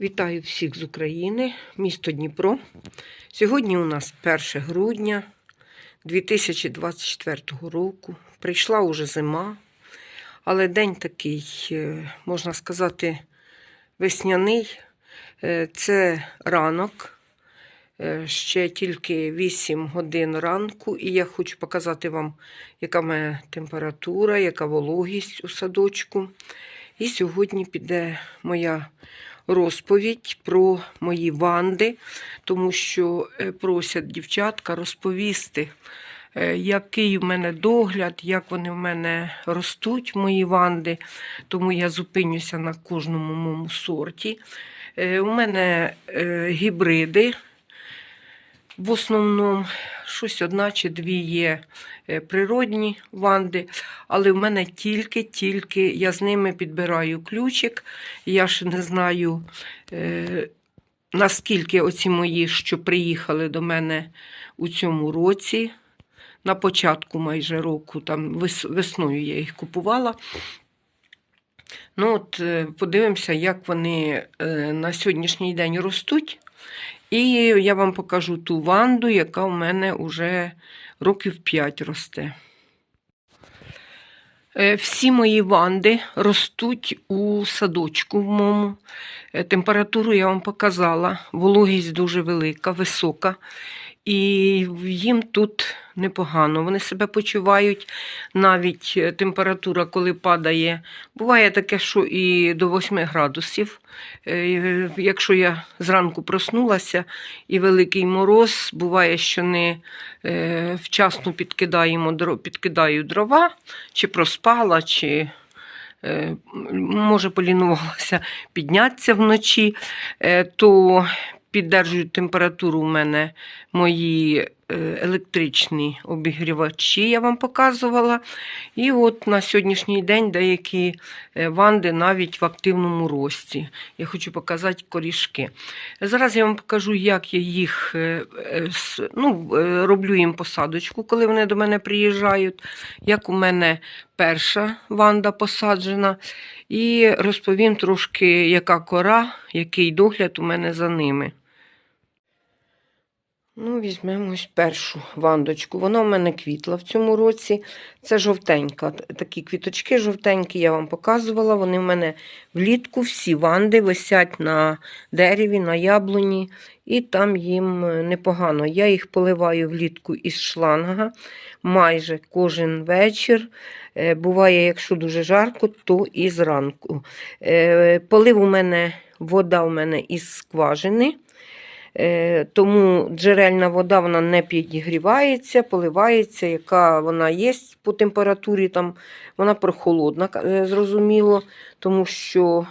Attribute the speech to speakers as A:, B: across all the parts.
A: Вітаю всіх з України, місто Дніпро. Сьогодні у нас 1 грудня 2024 року. Прийшла уже зима, але день такий, е, можна сказати, весняний. Е, Це ранок, е, ще тільки 8 годин ранку, і я хочу показати вам, яка мене температура, яка вологість у садочку. І сьогодні піде моя розповідь про мої ванди, тому що е, просять дівчатка розповісти, е, який в мене догляд, як вони в мене ростуть, мої ванди. Тому я зупинюся на кожному моєму сорті. Е, У мене гібриди. В основному щось одна чи дві є е, природні ванди, але в мене тільки-тільки я з ними підбираю ключик. Я ще не знаю, е, наскільки оці мої, що приїхали до мене у цьому році, на початку майже року, там весною я їх купувала. Ну, от е, подивимося, як вони на сьогоднішній день ростуть. І я вам покажу ту ванду, яка у мене вже років 5 росте. Е, Всі мої ванди ростуть у садочку в моєму. Е, Температуру я вам показала, вологість дуже велика, висока. І їм тут непогано. Вони себе почувають. Навіть е, температура, коли падає, буває таке, що і до 8 градусів. Е, Якщо я зранку проснулася і великий мороз, буває, що не е, вчасно підкидаємо, підкидаю дрова, чи проспала, чи е, може полінувалася піднятися вночі, е, то піддержують температуру у мене мої е, електричні обігрівачі, я вам показувала. І от на сьогоднішній день деякі е, ванди навіть в активному рості. Я хочу показати корішки. Зараз я вам покажу, як я їх е, ну, роблю їм посадочку, коли вони до мене приїжджають. Як у мене перша ванда посаджена. І розповім трошки, яка кора, який догляд у мене за ними. Ну, візьмемо ось першу вандочку. Вона в мене квітла в цьому році. Це жовтенька. Такі квіточки жовтенькі я вам показувала. Вони в мене влітку всі ванди висять на дереві, на яблуні, і там їм е, непогано. Я їх поливаю влітку із шланга майже кожен вечір. Е, Буває, якщо дуже жарко, то і зранку. Е, Полив у мене вода у мене із скважини. Е, Тому джерельна вода вона не підігрівається, поливається, яка вона є по температурі, там вона прохолодна, е, зрозуміло, тому що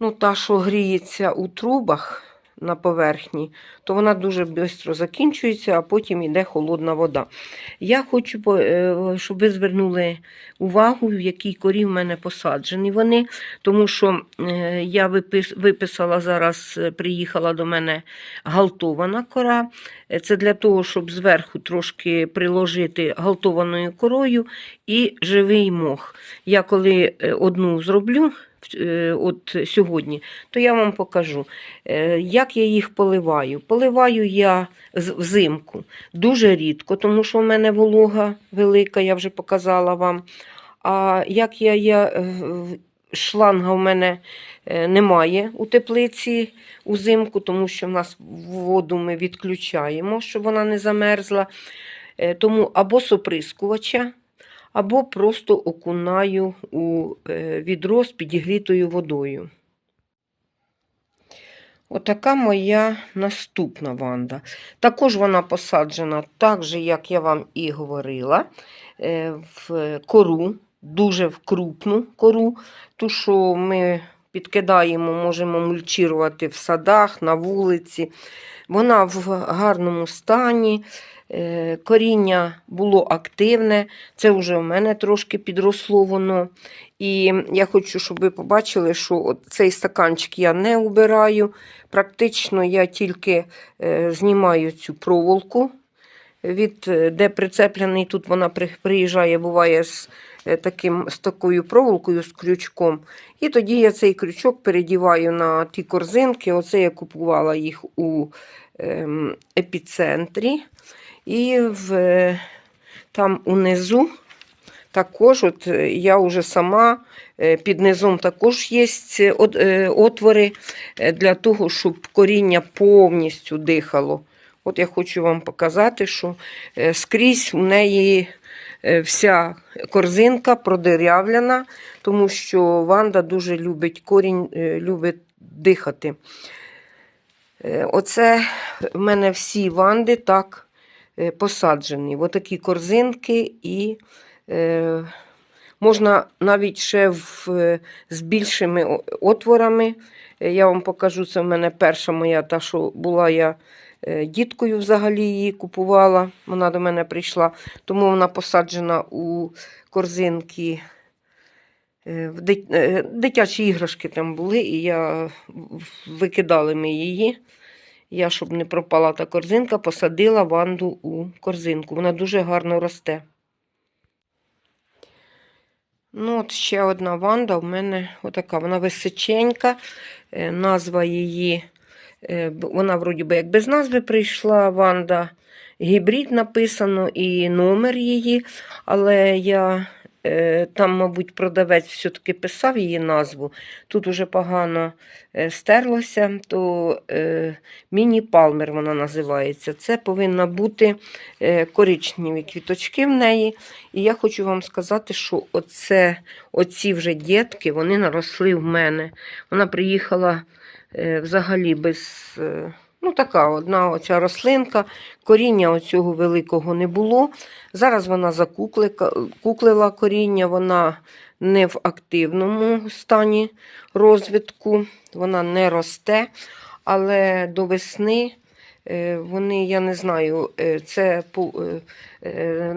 A: ну, та, що гріється у трубах на поверхні, то вона дуже швидко закінчується, а потім йде холодна вода. Я хочу, е, щоб ви звернули увагу, в якій корі в мене посаджені вони, тому що е, я виписала зараз, е, приїхала до мене галтована кора. Це для того, щоб зверху трошки приложити галтованою корою і живий мох. Я коли одну зроблю. Е, От сьогодні, то я вам покажу, е, як я їх поливаю. Поливаю я взимку дуже рідко, тому що в мене волога велика, я вже показала вам. А як я, я е, шланга в мене немає у теплиці узимку, тому що в нас воду ми відключаємо, щоб вона не замерзла. Тому або соприскувача, або просто окунаю у е, відро з підігрітою водою. Отака моя наступна ванда. Також вона посаджена так же, як я вам і говорила, е, в кору, дуже в крупну кору, ту, що ми підкидаємо, можемо мульчувати в садах, на вулиці. Вона в гарному стані. Е, Коріння було активне, це вже в мене трошки підросло воно. І я хочу, щоб ви побачили, що цей стаканчик я не убираю. Практично я тільки е, знімаю цю проволоку від е, де прицеплений, тут вона приїжджає, буває з, таким, з такою проволокою, з крючком. І тоді я цей крючок передіваю на ті корзинки. Оце я купувала їх у ем, епіцентрі. І в, е, там унизу також от е, я вже сама е, під низом також є отвори для того, щоб коріння повністю дихало. От я хочу вам показати, що скрізь у неї вся корзинка продирявлена, тому що Ванда дуже любить корінь, любить дихати. Оце в мене всі ванди так посаджені. Отакі корзинки і е, можна навіть ще в, е, з більшими отворами. Е, Я вам покажу, це в мене перша моя, та, що була я е, діткою взагалі її купувала. Вона до мене прийшла, тому вона посаджена у корзинки. Е, е, Дитячі іграшки там були, і я викидали ми її. Я, щоб не пропала та корзинка, посадила ванду у корзинку. Вона дуже гарно росте. Ну, от ще одна ванда в мене отака. Вона височенька. Е, Назва її, е, вона вроді би як без назви прийшла ванда. Гібрид написано і номер її, але я там, мабуть, продавець все-таки писав її назву. Тут уже погано е, стерлося, то е, міні-палмер вона називається. Це повинна бути е, коричневі квіточки в неї. І я хочу вам сказати, що оце, оці вже дітки, вони наросли в мене. Вона приїхала е, взагалі без. Ну, така одна оця рослинка, коріння оцього великого не було. Зараз вона закуклила коріння, вона не в активному стані розвитку, вона не росте, але до весни е, вони, я не знаю, е, це, по- е,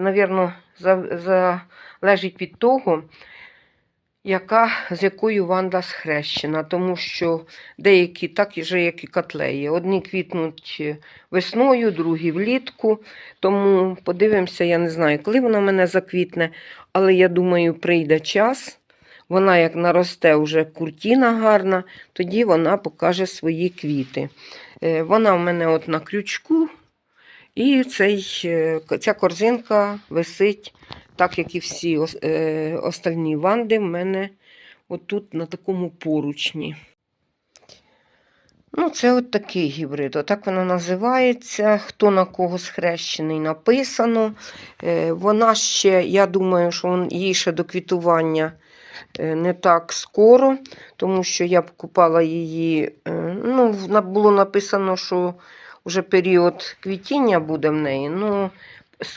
A: залежить від того, яка, з якою ванда схрещена, тому що деякі так і же, як і котлеї. Одні квітнуть е, весною, другі влітку. Тому подивимося, я не знаю, коли вона мене заквітне, але я думаю, прийде час. Вона, як наросте вже куртіна гарна, тоді вона покаже свої квіти. Е, Вона в мене от на крючку, і цей, е, ця корзинка висить, так як і всі е, остальні ванди в мене отут на такому поручні. Ну, це от такий гібрид. Отак воно називається. Хто на кого схрещений, написано. Е, Вона ще, я думаю, що їй ще до квітування е, не так скоро, тому що я покупала її. е, Ну, було написано, що вже період квітіння буде в неї. Ну,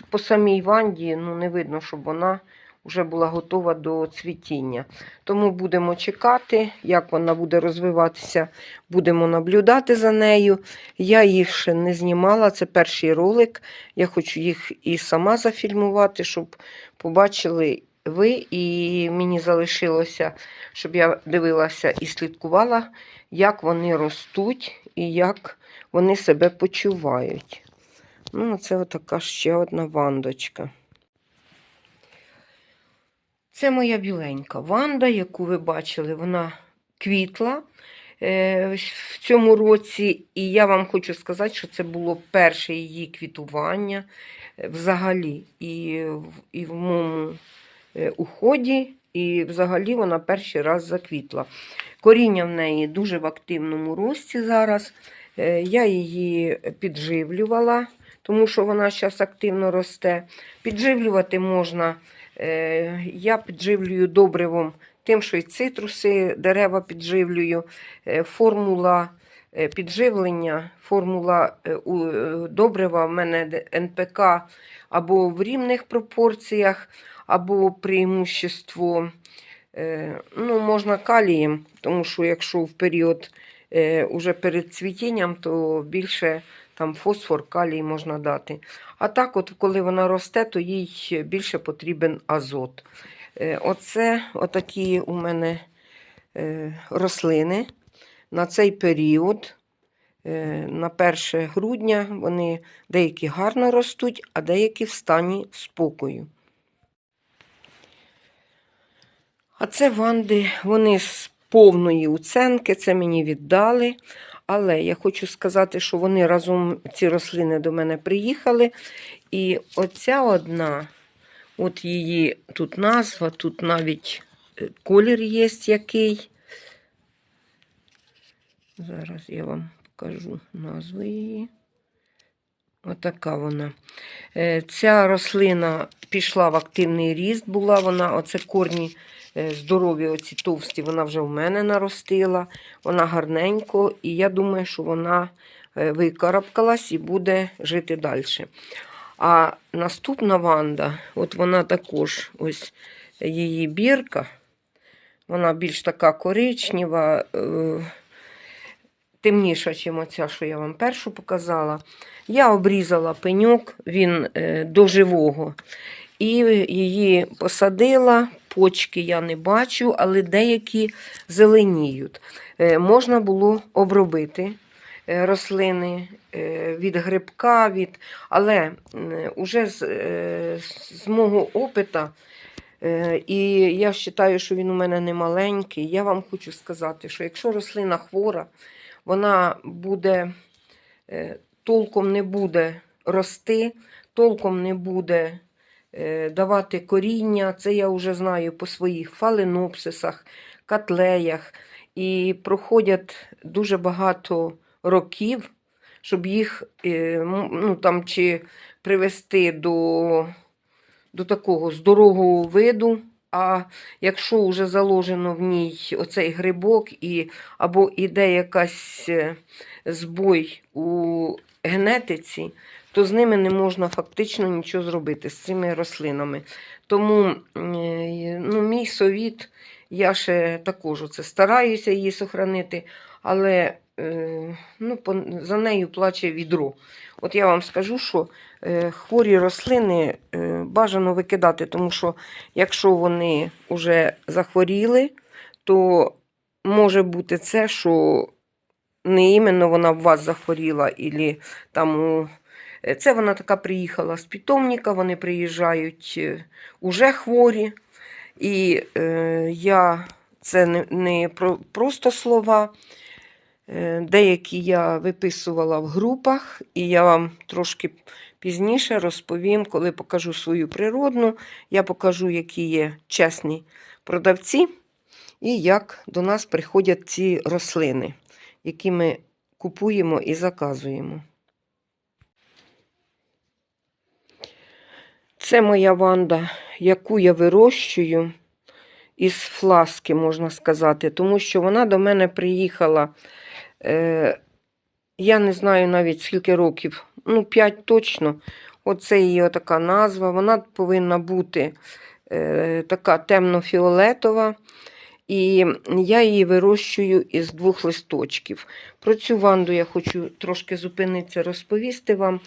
A: по самій Ванді ну, не видно, щоб вона вже була готова до цвітіння. Тому будемо чекати, як вона буде розвиватися, будемо наблюдати за нею. Я їх ще не знімала, це перший ролик. Я хочу їх і сама зафільмувати, щоб побачили ви, і мені залишилося, щоб я дивилася і слідкувала, як вони ростуть і як вони себе почувають. Ну, це отака ще одна вандочка. Це моя біленька ванда, яку ви бачили, вона квітла е, в цьому році. І я вам хочу сказати, що це було перше її квітування е, взагалі. І, в- і в моєму е, уході, і взагалі вона перший раз заквітла. Коріння в неї дуже в активному рості зараз. Я її підживлювала, тому що вона зараз активно росте. Підживлювати можна. е, Я підживлюю добривом тим, що і цитруси, дерева підживлюю. Е, Формула е, підживлення, формула добрива в мене НПК або в рівних пропорціях, або преимущество ну, можна калієм, тому що якщо в період уже перед цвітінням, то більше там фосфор, калій можна дати. А так, от коли вона росте, то їй більше потрібен азот. Е, Оце отакі у мене е, рослини на цей період. е, на 1 грудня вони деякі гарно ростуть, а деякі в стані спокою. А це ванди, вони з повної уценки, це мені віддали. Але я хочу сказати, що вони разом, ці рослини до мене приїхали. І оця одна, от її тут назва, тут навіть е, колір є який. Зараз я вам покажу назву її. Отака вона. Е, Ця рослина пішла в активний ріст, була вона, оце корні е, здорові, оці товсті, вона вже в мене наростила. Вона гарненько, і я думаю, що вона е, викарабкалась і буде жити далі. А наступна ванда, от вона також, ось її бірка, вона більш така коричнева, темніша, ніж оця, що я вам першу показала. Я обрізала пеньок, він е, до живого. І її посадила, почки я не бачу, але деякі зеленіють. Е, можна було обробити е, рослини від грибка, від... але е, уже з, з мого опита, і я вважаю, що він у мене не маленький, я вам хочу сказати, що якщо рослина хвора, вона буде е, толком не буде рости, толком не буде е, давати коріння. Це я вже знаю по своїх фаленопсисах, котлеях. І проходять дуже багато років, щоб їх е, ну, там, чи привести до, до такого здорового виду. А якщо вже заложено в ній оцей грибок, і, або іде якась е, збой у генетиці, то з ними не можна фактично нічого зробити, з цими рослинами. Тому е, ну, мій совіт, я ще також оце стараюся її сохранити, але е, ну, за нею плаче відро. От я вам скажу, що е, хворі рослини е, бажано викидати, тому що якщо вони вже захворіли, то може бути це, що не іменно вона в вас захворіла, ілі там у... е, Це вона така приїхала з питомника, вони приїжджають уже хворі. І е, я це не, не про, просто слова. Е, Деякі я виписувала в групах, і я вам трошки пізніше розповім, коли покажу свою природну. Я покажу, які є чесні продавці, і як до нас приходять ці рослини, які ми купуємо і заказуємо. Це моя ванда, яку я вирощую із фласки, можна сказати, тому що вона до мене приїхала. Е, я не знаю навіть скільки років, ну 5 точно. Оце її така назва. Вона повинна бути е, така темно-фіолетова. І я її вирощую із двох листочків. Про цю ванду я хочу трошки зупинитися, розповісти вам.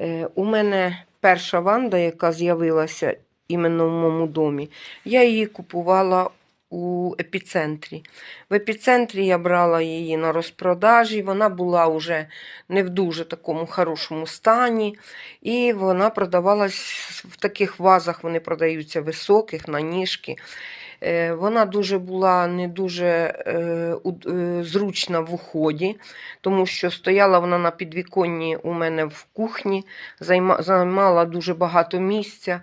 A: Е, у мене перша ванда, яка з'явилася іменно в моєму домі, я її купувала у епіцентрі. В епіцентрі я брала її на розпродажі, вона була вже не в дуже такому хорошому стані, і вона продавалась в таких вазах, вони продаються високих, на ніжки. Е, Вона дуже була не дуже е, е, зручна в уході, тому що стояла вона на підвіконні у мене в кухні, займала дуже багато місця.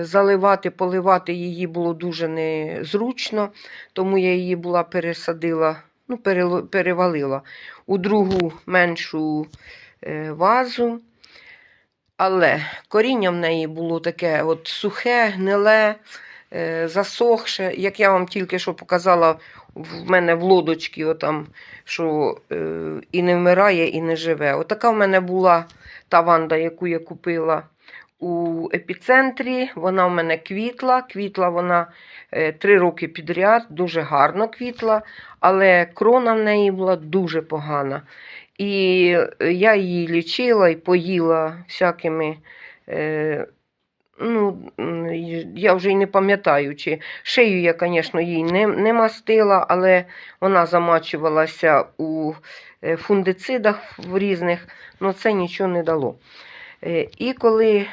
A: Заливати, поливати її було дуже незручно, тому я її була пересадила, ну, перевалила у другу меншу вазу. Але коріння в неї було таке от сухе, гниле, засохше. Як я вам тільки що показала, в мене в лодочці, отам, що е, і не вмирає, і не живе. Отака в мене була та ванда, яку я купила у епіцентрі. Вона в мене квітла. Квітла вона е, три роки підряд, дуже гарно квітла, але крона в неї була дуже погана. І е, я її лічила і поїла всякими е, ну, я вже й не пам'ятаю, чи шию я, звісно, їй не, не мастила, але вона замачувалася у е, фундицидах в різних, але це нічого не дало. Е, І коли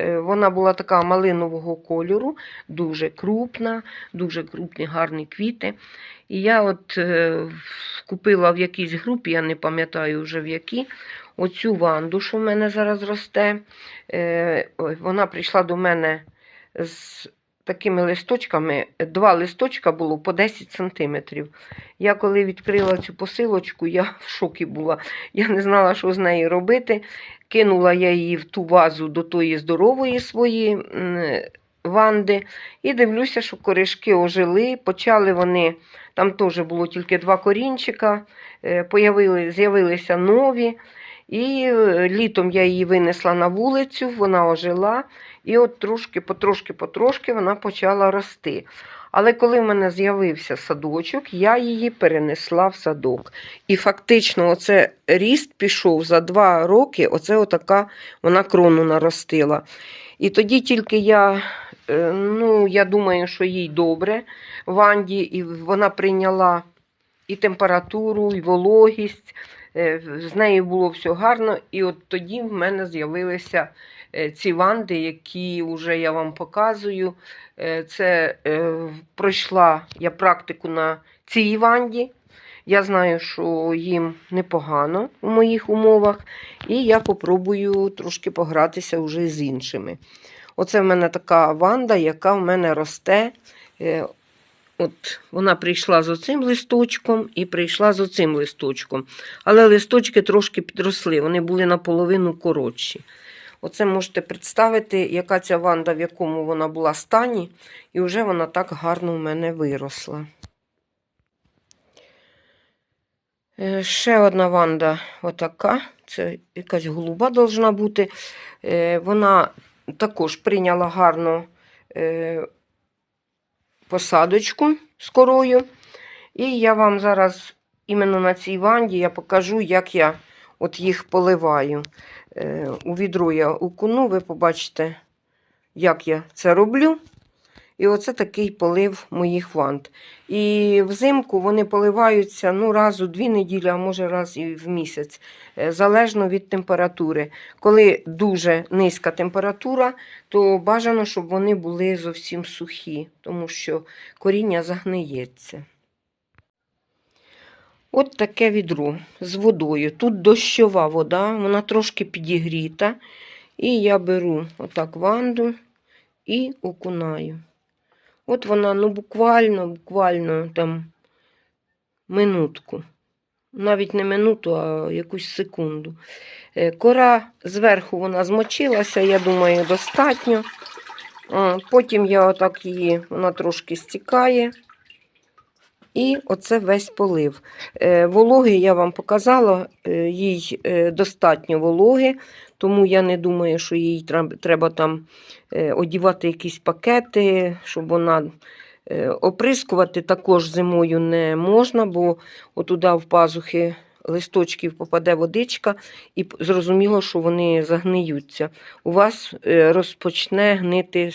A: е, вона була така малинового кольору, дуже крупна, дуже крупні, гарні квіти. І я от е, купила в якійсь групі, я не пам'ятаю вже в якій, оцю ванду, що в мене зараз росте. Е, Вона прийшла до мене з такими листочками. Два листочка було по 10 сантиметрів. Я коли відкрила цю посилочку, я в шокі була. Я не знала, що з нею робити. Кинула я її в ту вазу до тої здорової своєї ванди. І дивлюся, що коришки ожили. Почали вони, там теж було тільки два корінчика, е, з'явилися нові. І е, літом я її винесла на вулицю, вона ожила, і от трошки, потрошки, потрошки вона почала рости. Але коли в мене з'явився садочок, я її перенесла в садок. І фактично, оце ріст пішов за два роки, оце отака вона крону наростила. І тоді тільки я, е, ну, я думаю, що їй добре Ванді, і вона прийняла і температуру, і вологість. Е, З нею було все гарно, і от тоді в мене з'явилися ці ванди, які вже я вам показую. Е, Це е, пройшла я практику на цій ванді. Я знаю, що їм непогано у моїх умовах, і я попробую трошки погратися вже з іншими. Оце в мене така ванда, яка в мене росте. Е, От вона прийшла з оцим листочком і прийшла з оцим листочком. Але листочки трошки підросли, вони були наполовину коротші. Оце можете представити, яка ця ванда, в якому вона була стані, і вже вона так гарно в мене виросла. Е, Ще одна ванда отака. Це якась голуба должна бути. Е, Вона також прийняла гарно е, посадочку з корою. І я вам зараз іменно на цій ванді я покажу, як я от їх поливаю. Е, У відро я укуну, ви побачите, як я це роблю. І оце такий полив моїх вант. І взимку вони поливаються ну, раз у дві неділі, а може раз і в місяць, е, залежно від температури. Коли дуже низька температура, то бажано, щоб вони були зовсім сухі, тому що коріння загниється. От таке відро з водою. Тут дощова вода, вона трошки підігріта. І я беру отак ванду і окунаю. От вона, ну буквально, буквально там минутку. Навіть не минуту, а якусь секунду. Е, Кора зверху вона змочилася, я думаю, достатньо. Потім я отак її, вона трошки стікає. І оце весь полив. Е, Вологи я вам показала, е, їй е, достатньо вологи, тому я не думаю, що їй треба там одівати якісь пакети, щоб вона оприскувати також зимою не можна, бо отуда в пазухи листочків попаде водичка, і зрозуміло, що вони загниються. У вас розпочне гнити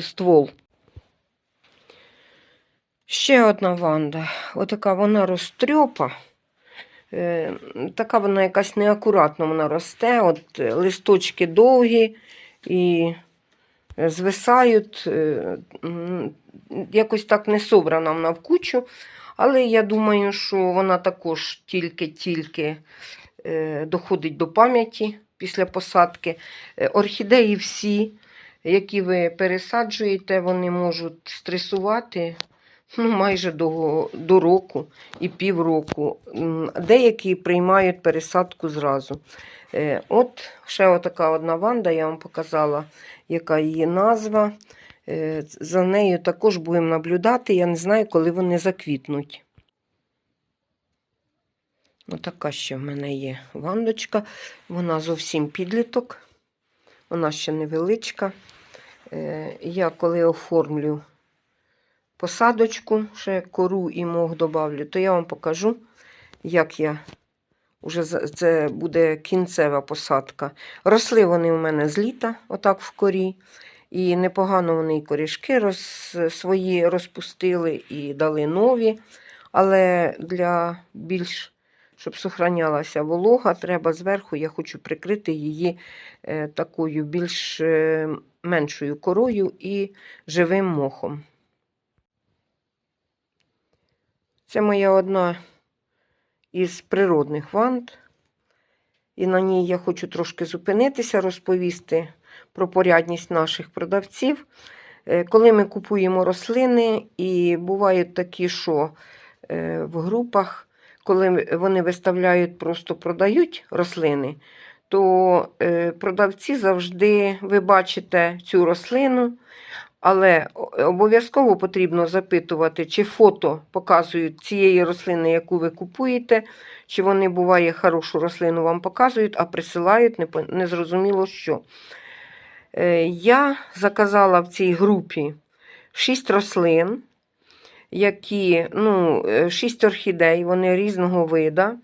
A: ствол. Ще одна ванда. Отака вона розтрьопа. Е, така вона якась неакуратно вона росте. От е, листочки довгі і е, звисають. Якось так не собрана вона в кучу. Але я думаю, що вона також тільки-тільки доходить до пам'яті після посадки. Орхідеї всі, які ви пересаджуєте, вони можуть стресувати ну, майже до, до року і півроку. Деякі приймають пересадку зразу. Е, От ще отака одна ванда, я вам показала, яка її назва. Е, За нею також будемо наблюдати. Я не знаю, коли вони заквітнуть. Отака ще в мене є вандочка. Вона зовсім підліток. Вона ще невеличка. Е, Я коли оформлю посадочку, ще кору і мох добавлю, то я вам покажу, як я Уже це буде кінцева посадка. Росли вони у мене з літа, отак в корі. І непогано вони і корішки роз, свої розпустили і дали нові. Але для більш, щоб сохранялася волога, треба зверху, я хочу прикрити її е, такою більш е, меншою корою і живим мохом. Це моя одна із природних вант. І на ній я хочу трошки зупинитися, розповісти про порядність наших продавців. Е, Коли ми купуємо рослини, і бувають такі, що е, в групах, коли вони виставляють, просто продають рослини, то е, продавці завжди ви бачите цю рослину, але обов'язково потрібно запитувати, чи фото показують цієї рослини, яку ви купуєте, чи вони буває хорошу рослину вам показують, а присилають незрозуміло що. Е, Я заказала в цій групі 6 рослин, які, ну, 6 орхідей, вони різного вида.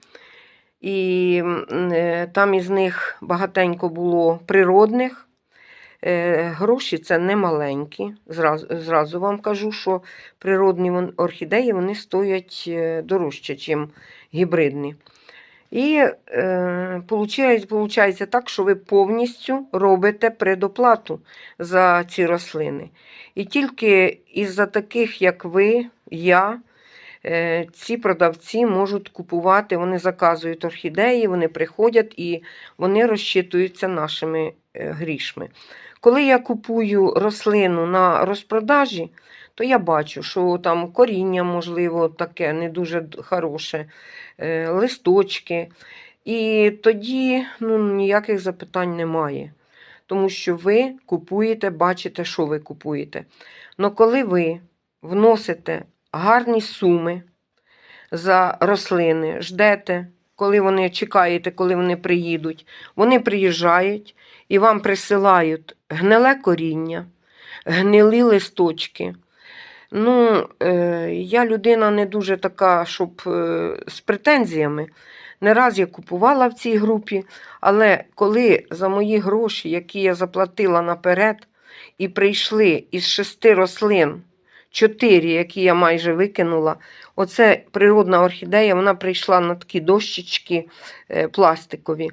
A: І е, там із них багатенько було природних. Е, Гроші це не маленькі. Зразу, зразу вам кажу, що природні орхідеї вони стоять е, дорожче, ніж гібридні. І е, так, що ви повністю робите предоплату за ці рослини. І тільки із-за таких, як ви, я, е, ці продавці можуть купувати, вони заказують орхідеї, вони приходять і вони розчитуються нашими е, грішми. Коли я купую рослину на розпродажі, то я бачу, що там коріння, можливо, таке не дуже хороше, е, листочки. І тоді ну, ніяких запитань немає. Тому що ви купуєте, бачите, що ви купуєте. Но коли ви вносите гарні суми за рослини, ждете, коли вони чекаєте, коли вони приїдуть, вони приїжджають і вам присилають гниле коріння, гнилі листочки. Ну, е, я людина не дуже така, щоб е, з претензіями. Не раз я купувала в цій групі, але коли за мої гроші, які я заплатила наперед, і прийшли із шести рослин, чотири, які я майже викинула, оце природна орхідея, вона прийшла на такі дощечки е, пластикові.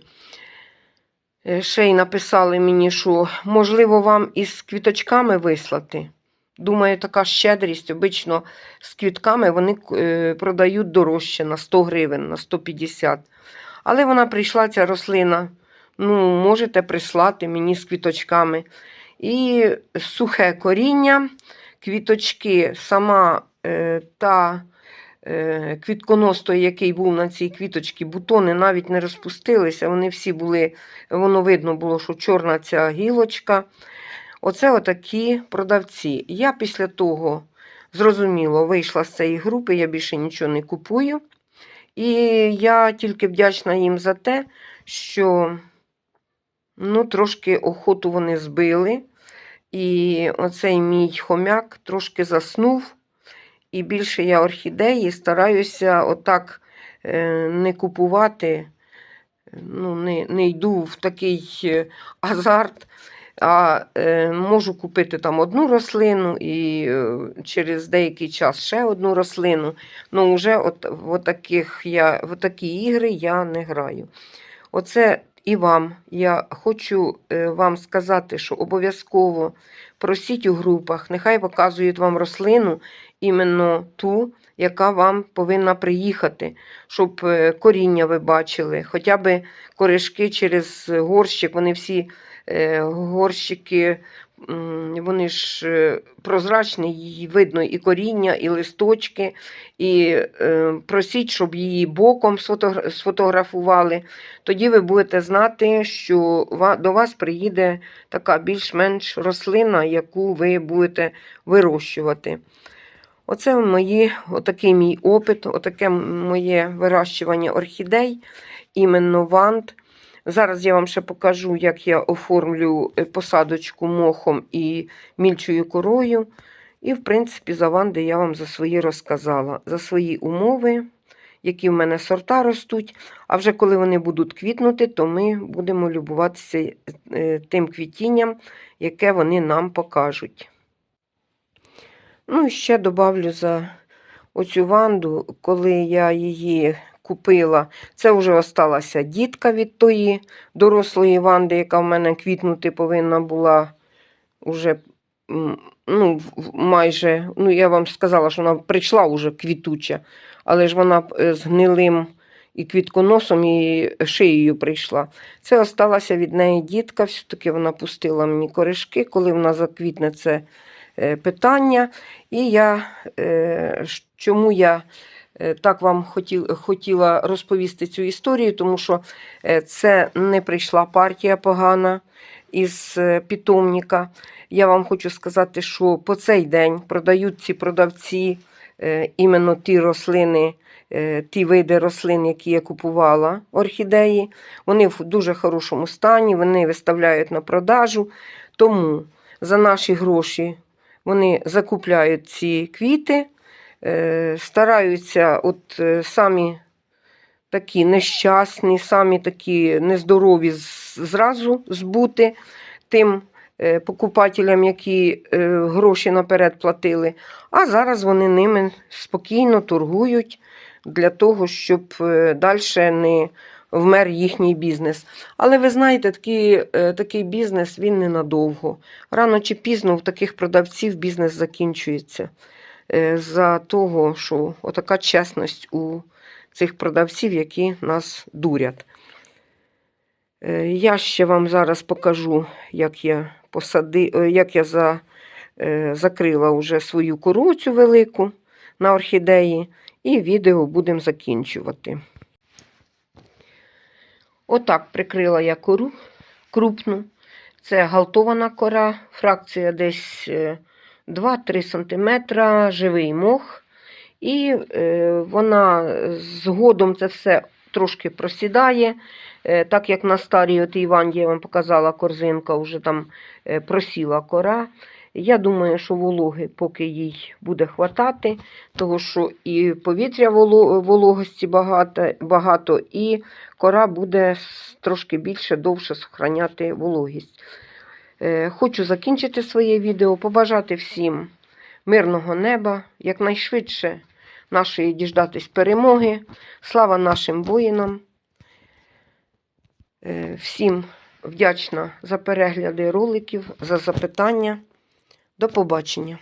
A: Е, Ще й написали мені, що можливо вам із квіточками вислати. Думаю, така щедрість. Обично з квітками вони е, продають дорожче на 100 гривень, на 150. Але вона прийшла, ця рослина. Ну, можете прислати мені з квіточками. І сухе коріння, квіточки, сама е, та е, квітконос, той, який був на цій квіточці, бутони навіть не розпустилися. Вони всі були, воно видно було, що чорна ця гілочка. Оце отакі продавці. Я після того, зрозуміло, вийшла з цієї групи, я більше нічого не купую. І я тільки вдячна їм за те, що ну, трошки охоту вони збили. І оцей мій хомяк трошки заснув. І більше я орхідеї стараюся отак е, не купувати, ну, не, не йду в такий е, азарт, а е, можу купити там одну рослину і через деякий час ще одну рослину. Ну, вже от, в, таких я, в такі ігри я не граю. Оце і вам. Я хочу е, вам сказати, що обов'язково просіть у групах, нехай показують вам рослину, іменно ту, яка вам повинна приїхати, щоб е, коріння ви бачили, хоча б коришки через горщик, вони всі е, горщики, вони ж е, прозрачні, її видно і коріння, і листочки. І е, просіть, щоб її боком сфотографували. Тоді ви будете знати, що до вас приїде така більш-менш рослина, яку ви будете вирощувати. Оце мої, отакий мій опит, отаке моє вирощування орхідей, іменно вант. Зараз я вам ще покажу, як я оформлю е, посадочку мохом і мільчою корою. І, в принципі, за ванди я вам за свої розказала. За свої умови які в мене сорта ростуть. А вже коли вони будуть квітнути, то ми будемо любуватися е, тим квітінням, яке вони нам покажуть. Ну і ще добавлю за оцю ванду, коли я її купила, це вже осталася дітка від тої дорослої ванди, яка в мене квітнути повинна була уже ну, майже, ну я вам сказала, що вона прийшла уже квітуча, але ж вона е, з гнилим і квітконосом і шиєю прийшла. Це осталася від неї дітка, все-таки вона пустила мені коришки, коли вона заквітне це е, питання. І я, е, чому я так вам хотіл, хотіла розповісти цю історію, тому що е, це не прийшла партія погана із е, питомника. Я вам хочу сказати, що по цей день продають ці продавці е, іменно ті рослини, е, ті види рослин, які я купувала, орхідеї. Вони в дуже хорошому стані, вони виставляють на продажу. Тому за наші гроші вони закупляють ці квіти, е, стараються от е, самі такі нещасні, самі такі нездорові зразу збути тим е, покупателям, які е, гроші наперед платили. А зараз вони ними спокійно торгують для того, щоб далі не вмер їхній бізнес. Але ви знаєте, такий, е, такий бізнес він ненадовго. Рано чи пізно в таких продавців бізнес закінчується. Е, За того, що отака чесність у цих продавців, які нас дурять. Е, Я ще вам зараз покажу, як я посади, е, як я за, закрила вже свою кору цю велику на орхідеї, і відео будемо закінчувати. Отак прикрила я кору крупну. Це галтована кора, фракція десь 2-3 см, живий мох. І е, вона згодом це все трошки просідає. Е, так як на старій отій ванді я вам показала корзинка, вже там е, просіла кора. Я думаю, що вологи поки їй буде хватати, тому що і повітря вологості багато, багато, і кора буде трошки більше, довше зберігати вологість. Е, Хочу закінчити своє відео, побажати всім мирного неба, якнайшвидше нашої діждатись перемоги. Слава нашим воїнам. Е, Всім вдячна за перегляди роликів, за запитання. До побачення.